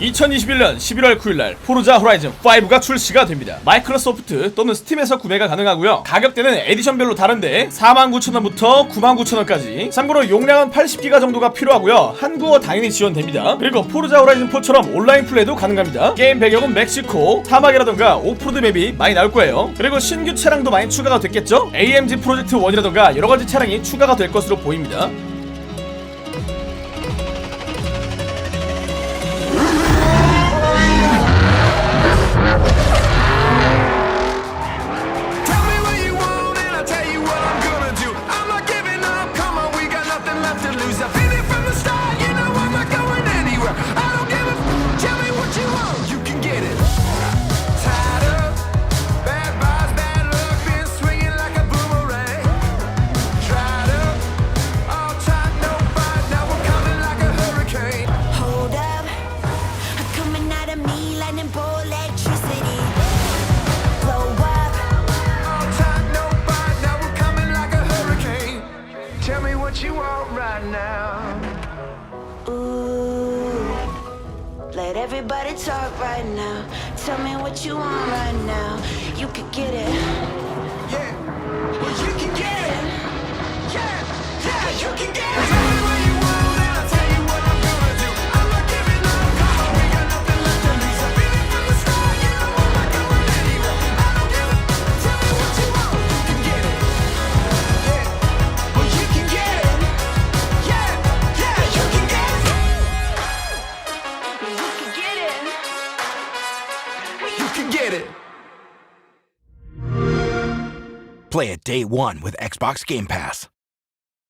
2021년 11월 9일날 포르자 호라이즌 5가 출시가 됩니다. 마이크로소프트 또는 스팀에서 구매가 가능하고요. 가격대는 에디션별로 다른데 49,000원부터 99,000원까지. 참고로 용량은 80기가 정도가 필요하고요. 한국어 당연히 지원됩니다. 그리고 포르자 호라이즌 4처럼 온라인 플레이도 가능합니다. 게임 배경은 멕시코, 사막이라던가 오프로드 맵이 많이 나올 거예요. 그리고 신규 차량도 많이 추가가 됐겠죠? AMG 프로젝트 1이라던가 여러 가지 차량이 추가가 될 것으로 보입니다. Of me lightning bolt electricity. Blow up, All no fight, now we're coming like a hurricane. Tell me what you want right now. ooh. Let everybody talk right now. Tell me what you want right now. You could get it. You can get it. Play it day one with Xbox Game Pass.